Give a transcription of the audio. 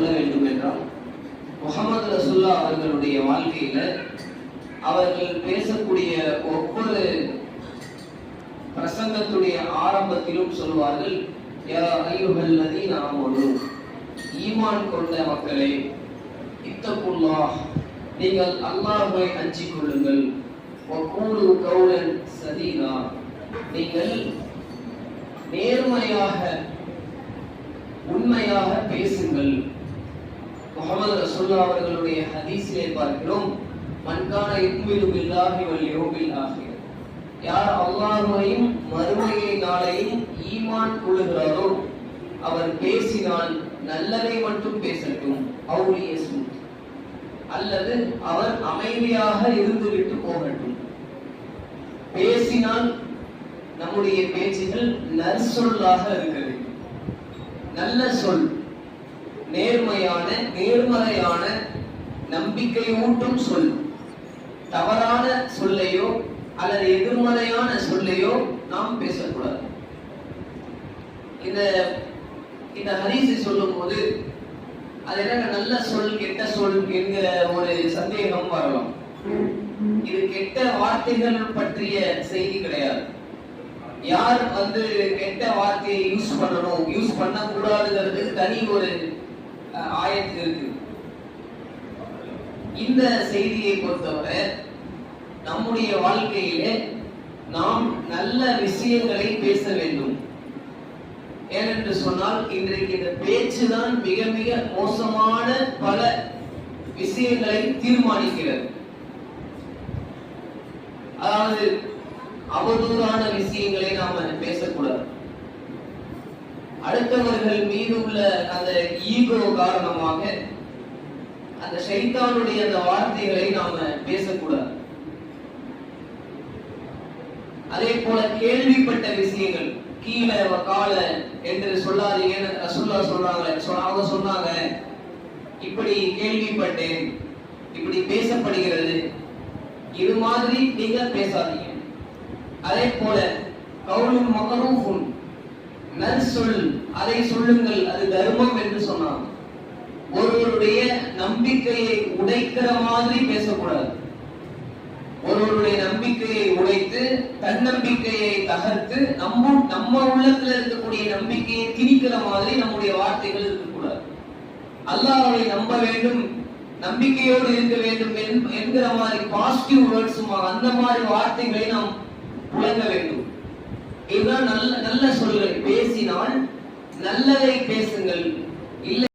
சொல்ல வேண்டும் என்றால் முகமது ரசுல்லா அவர்களுடைய வாழ்க்கையில அவர்கள் பேசக்கூடிய ஒவ்வொரு பிரசங்கத்துடைய ஆரம்பத்திலும் சொல்வார்கள் யா ஈமான் கொண்ட மக்களே இத்தப்புல்லா நீங்கள் அல்லாஹை அஞ்சிக் கொள்ளுங்கள். வகூலு கௌலன் சதீனா நீங்கள் நேர்மையாக உண்மையாக பேசுங்கள். முகமது ரசூல்லா அவர்களுடைய ஹதீஸிலே பார்க்கிறோம் மன்கான யுக்மினு பில்லாஹி வல் யோபில் யார் அல்லாஹ்வையும் மறுமையை நாளையும் ஈமான் கொள்ளுகிறாரோ அவர் பேசினால் நல்லதை மட்டும் பேசட்டும் அவுலிய சுத். அல்லது அவர் அமைதியாக இருந்துவிட்டு போகட்டும். பேசினால் நம்முடைய பேச்சுகள் நற்சொல்லாக இருக்க வேண்டும். நல்ல சொல். நேர்மையான நேர்மறையான நம்பிக்கையூட்டும் சொல். தவறான சொல்லையோ அல்லது எதிர்மறையான சொல்லையோ நாம் பேசக்கூடாது. இந்த இந்த ஹரிசை சொல்லும் போது அது என்ன நல்ல சொல் கெட்ட சொல் என்கிற ஒரு சந்தேகம் வரலாம். இது கெட்ட வார்த்தைகள் பற்றிய செய்தி கிடையாது. யார் வந்து கெட்ட வார்த்தையை யூஸ் பண்ணணும்? யூஸ் பண்ணக்கூடாதுங்கிறதுக்கு தனி ஒரு ஆயத்து இருக்கு இந்த செய்தியை பொறுத்தவரை நம்முடைய வாழ்க்கையிலே நாம் நல்ல விஷயங்களை பேச வேண்டும். ஏனென்று சொன்னால் இன்றைக்கு இந்த பேச்சு தான் மிக மிக மோசமான பல விஷயங்களை தீர்மானிக்கிறது. அதாவது அவதூறான விஷயங்களை நாம பேசக்கூடாது. அடுத்தவர்கள் மீது உள்ள அந்த ஈகோ காரணமாக அந்த சைத்தானுடைய அந்த வார்த்தைகளை நாம பேசக்கூடாது. அதே போல கேள்விப்பட்ட விஷயங்கள் கீழே கால என்று சொல்லாதீங்கன்னு ரசுல்லா சொல்றாங்க அவங்க சொன்னாங்க இப்படி கேள்விப்பட்டேன் இப்படி பேசப்படுகிறது இது மாதிரி நீங்க பேசாதீங்க. அதே போல கவுலும் மகரூஃபுன் நற்சொல் அதை சொல்லுங்கள் அது தர்மம் என்று சொன்னாங்க ஒருவருடைய நம்பிக்கையை உடைக்கிற மாதிரி பேசக்கூடாது. ஒருவருடைய நம்பிக்கையை உடைத்து தன்னம்பிக்கையை தகர்த்து நம்ம நம்ம உள்ளத்துல இருக்கக்கூடிய நம்பிக்கையை திணிக்கிற மாதிரி நம்முடைய வார்த்தைகள் இருக்கக்கூடாது. அல்லாஹ்வை நம்ப வேண்டும் நம்பிக்கையோடு இருக்க வேண்டும் என்- என்கிற மாதிரி பாசிட்டிவ் வேர்ட்ஸ் அந்த மாதிரி வார்த்தைகளை நாம் புழங்க வேண்டும். நல்ல நல்ல சொல்கள் பேசினால் நல்லதை பேசுங்கள். இல்லை